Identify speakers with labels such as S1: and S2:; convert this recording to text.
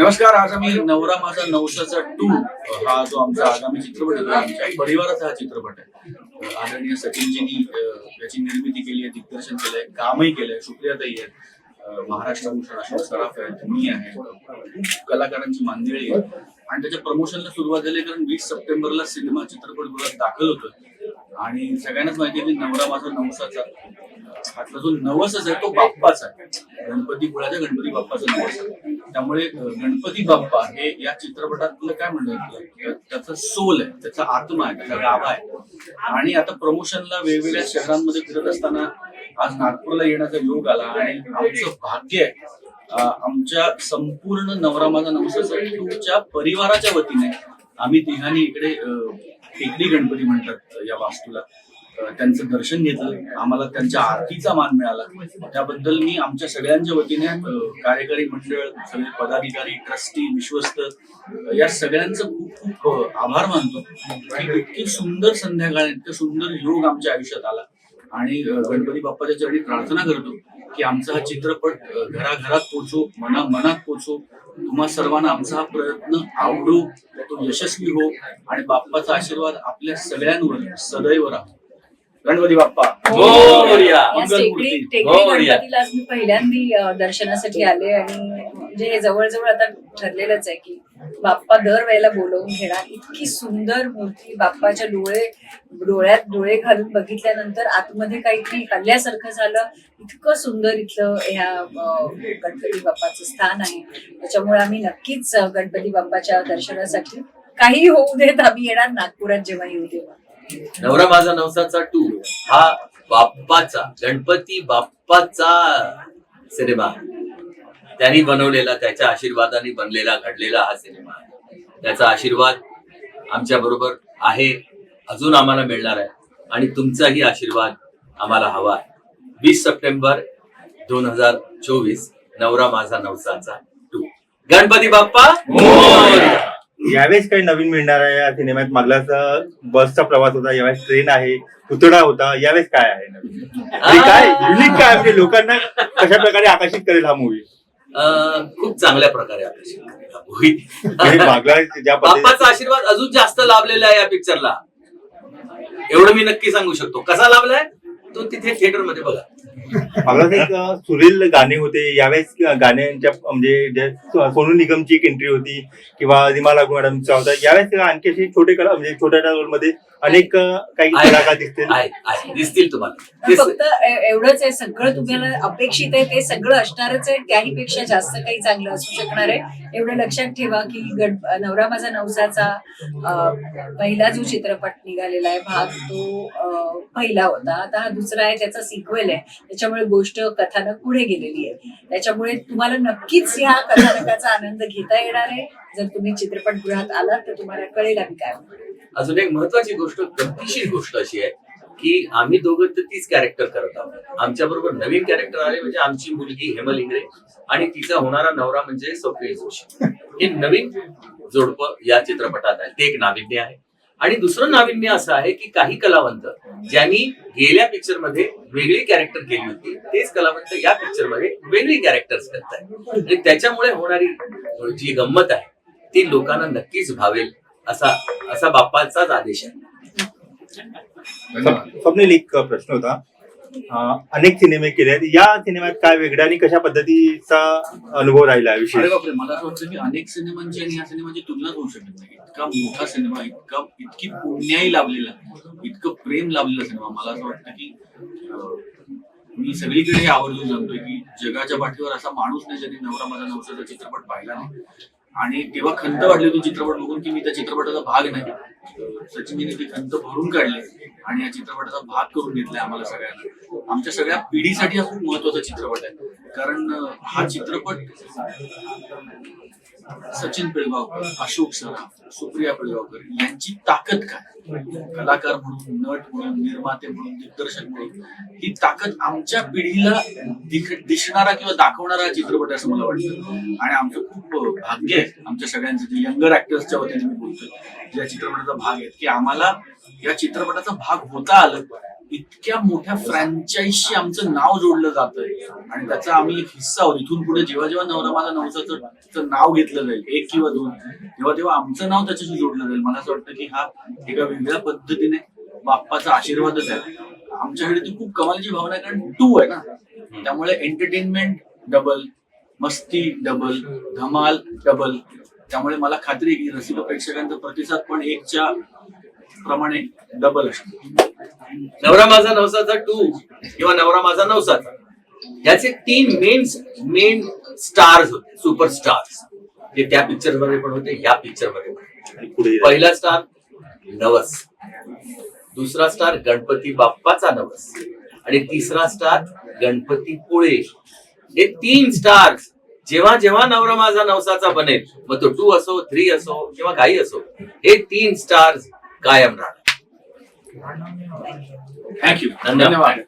S1: नमस्कार आज आम्ही नवरा माझा नवसाचा टू हा जो आमचा आगामी चित्रपट आहे आमच्या परिवाराचा हा चित्रपट आहे. आदरणीय सचिनजींनी त्याची याची निर्मिती केली आहे दिग्दर्शन केलंय कामही केलंय शुक्रियाताई आहेत. महाराष्ट्र भूषण अशोक सराफ आहे मी आहे खूप कलाकारांची मांदिळी आहे आणि त्याच्या प्रमोशनला सुरुवात झाली कारण वीस सप्टेंबरला सिनेमा चित्रपटगृहात दाखल होतोय. आणि सगळ्यांनाच माहिती आहे की नवरा माझा नवसाचा हातला जो नवसच आहे तो बाप्पाचा आहे. गणपती कुळाच्या गणपती बाप्पाचा नवस आहे. त्यामुळे गणपती बाप्पा हे या चित्रपटातलं काय म्हणलं त्याचा सोल आहे त्याचा आत्मा आहे त्याचा गाभा आहे. आणि आता प्रमोशनला वेगवेगळ्या शहरांमध्ये फिरत असताना आज नागपूरला येण्याचा योग आला आणि आमचं भाग्य आहे आमच्या संपूर्ण नवरा माझा नवसाचा टूच्या परिवाराच्या वतीने आम्ही तिघांनी इकडे टेकडी गणपती म्हणतात या वास्तूला. त्यांचं दर्शन घेतलं. आम्हाला त्यांच्या आरतीचा मान मिळाला. त्याबद्दल मी आमच्या सगळ्यांच्या वतीने कार्यकारी मंडळ सगळे पदाधिकारी ट्रस्टी विश्वस्त या सगळ्यांचं खूप खूप आभार मानतो. इतकी सुंदर संध्याकाळ इतकं सुंदर योग आमच्या आयुष्यात आला. आणि गणपती बाप्पाच्या चरणी प्रार्थना करतो की आमचा हा चित्रपट घराघरात पोचो मना मनात पोचो तुम्हा सर्वांना आमचा हा प्रयत्न आवडो तो यशस्वी हो. आणि बाप्पाचा आशीर्वाद आपल्या सगळ्यांवर सदैव राहो. गणपती बाप्पा.
S2: हो,
S3: आज मी पहिल्यांदी दर्शनासाठी आले आणि म्हणजे हे जवळजवळ आता ठरलेलंच आहे की बाप्पा दर वेळेला बोलवून घेणार. इतकी सुंदर मूर्ती बाप्पाच्या डोळे डोळ्यात डोळे घालून बघितल्यानंतर आतमध्ये काहीतरी हल्ल्यासारखं झालं. इतकं सुंदर इथलं ह्या गणपती बाप्पाचं स्थान आहे. त्याच्यामुळे आम्ही नक्कीच गणपती बाप्पाच्या दर्शनासाठी काही होऊ देत आम्ही येणार नागपुरात जेव्हा येऊ तेव्हा
S2: नवरा माझा नवसाचा टू. हा बाप्पाचा गणपती बाप्पाचा सिनेमा. त्यांनी बनवलेला त्याच्या आशीर्वादाने बनलेला घडलेला हा सिनेमा. आहे त्याचा आशीर्वाद आमच्या बरोबर आहे अजून आम्हाला मिळणार आहे. आणि तुमचाही आशीर्वाद आम्हाला हवा आहे. वीस सप्टेंबर दोन हजार चोवीस नवरा माझा नवसाचा टू. गणपती बाप्पा
S4: यावेळेस काही नवीन मिळणार आहे या सिनेमात? मागलाच बसचा प्रवास होता यावेळेस ट्रेन आहे पुतळा होता यावेळेस काय आहे नवीन? आणि काय युनिक काय म्हणजे लोकांना कशा प्रकारे आकर्षित करेल हा मूवी
S2: अं, खूप चांगल्या प्रकारे आकर्षित करेल हा movie.
S4: मागला ज्या पद्धतीने
S2: बाप्पाचा आशीर्वाद अजून जास्त लाभलेला आहे या पिक्चरला एवढं मी नक्की सांगू शकतो. कसा लाभलाय? तो तिथे थिएटरमध्ये बघा.
S4: मागला एक सुरेल गाणे होते. यावेळेस गाण्यांच्या म्हणजे सोनू निगमची एक एंट्री होती किंवा रिमा लागू मॅडमचा होता. यावेळेस आणखी असे छोटे कला म्हणजे छोट्या रोलमध्ये अनेक काही. कलाकार दिसतील.
S2: दिसतील तुम्हाला.
S3: फक्त एवढंच आहे. सगळं तुम्हाला अपेक्षित आहे. ते सगळं असणारच आहे. त्याही पेक्षा जास्त काही चांगलं असू शकणार आहे. एवढं लक्षात ठेवा की गण नवरा माझा नवसाचा पहिला जो चित्रपट निघालेला आहे भाग तो पहिला होता. आता हा दुसरा आहे त्याचा सिक्वेल आहे. त्याच्यामुळे गोष्ट कथानक पुढे गेलेली आहे. त्याच्यामुळे तुम्हाला नक्कीच ह्या कथानकाचा आनंद घेता येणार आहे. जर तुम्ही चित्रपटगृहात आलात तर तुम्हाला कळेल आम्ही काय
S2: अजून एक महत्वाची गोष्ट गमतीशीर गोष्ट अशी आहे की आम्ही दोघं तर तीच कॅरेक्टर करत आहोत. आमच्या बरोबर नवीन कॅरेक्टर आले म्हणजे आमची मुलगी हेमल इंगरे आणि तिचा होणारा नवरा म्हणजे स्वप्नील जोशी. हे नवीन जोडपं या चित्रपटात आहे ते एक नाविन्य आहे. आणि दुसरं नाविन्य असं आहे की काही कलावंत ज्यांनी गेल्या पिक्चरमध्ये वेगळी कॅरेक्टर केली होती तेच कलावंत या पिक्चरमध्ये वेगळी कॅरेक्टर्स करत आणि त्याच्यामुळे होणारी जी गंमत आहे ती लोकांना नक्कीच भावेल असा असा बाप्पाचाच आदेश आहे.
S4: एक प्रश्न होता. अनेक सिनेमे केले आहेत. या सिनेमात काय वेगळं आणि कशा पद्धतीचा अनुभव राहिला
S1: अरे बापरे मला असं वाटतं की अनेक सिनेमांची आणि या सिनेमाची तुलनाच होऊ शकत नाही. इतका मोठा सिनेमा इतका इतकी पुण्याई लाभलेला इतकं प्रेम लाभलेला सिनेमा. मला असं वाटतं की अं, मी सगळीकडे हे आवर्जून सांगतोय की जगाच्या पाठीवर असा माणूस नाही ज्यांनी नवरा माझा नवसाचा चित्रपट पाहिला नाही. आणि तेव्हा खंत वाटली होती चित्रपट बघून की मी त्या चित्रपटाचा भाग नाही. सचिनीने ती खंत भरून काढली आणि या चित्रपटाचा भाग करून घेतलाय आम्हाला सगळ्यांना. आमच्या सगळ्या पिढीसाठी हा खूप महत्त्वाचा चित्रपट आहे. कारण हा चित्रपट सचिन पिळगावकर अशोक सराफ सुप्रिया पिळगावकर यांची ताकद काय? कलाकार म्हणून नट म्हणून निर्माते म्हणून दिग्दर्शक म्हणून ही ताकद आमच्या पिढीला दिसणारा किंवा दाखवणारा चित्रपट असं मला वाटतं. आणि आमचं खूप भाग्य आहे आमच्या सगळ्यांचं जे यंगर ऍक्टर्सच्या वतीने मी बोलतोय या चित्रपटाचा भाग आहे की आम्हाला या चित्रपटाचा भाग होता आलं. इतक्या मोठ्या फ्रँचाईजशी आमचं नाव जोडलं जातंय. आणि त्याचा आम्ही एक हिस्सा आहोत. इथून पुढे जेव्हा जेव्हा नवरा माझा नवसाचं नाव घेतलं जाईल. एक किंवा दोन. तेव्हा तेव्हा आमचं नाव त्याच्याशी जोडलं जाईल मला असं वाटतं की हा एका वेगळ्या पद्धतीने बाप्पाचा आशीर्वादच आहे. आमच्याकडे ती खूप कमालीची भावना आहे कारण टू आहे ना. त्यामुळे एंटरटेनमेंट डबल मस्ती डबल धमाल डबल त्यामुळे मला खात्री आहे की रसिक प्रेक्षकांचा प्रतिसाद पण एकच्या प्रमाणे डबल असतो
S2: नवरा माझा नवसाचा टू किंवा नवरा माझा नवसाचा. याचे तीन मेन मेन स्टार्स होते सुपर स्टार्स जे त्या पिक्चरमध्ये पण होते या पिक्चरमध्ये पण पहिला स्टार नवस. दुसरा स्टार गणपती बाप्पाचा नवस. आणि तिसरा स्टार गणपती पुळे. हे तीन स्टार्स जेव्हा जेव्हा नवरा माझा नवसाचा बनेल मग तो टू असो थ्री असो किंवा काही असो हे तीन स्टार्स कायम राहणार. Thank
S1: you.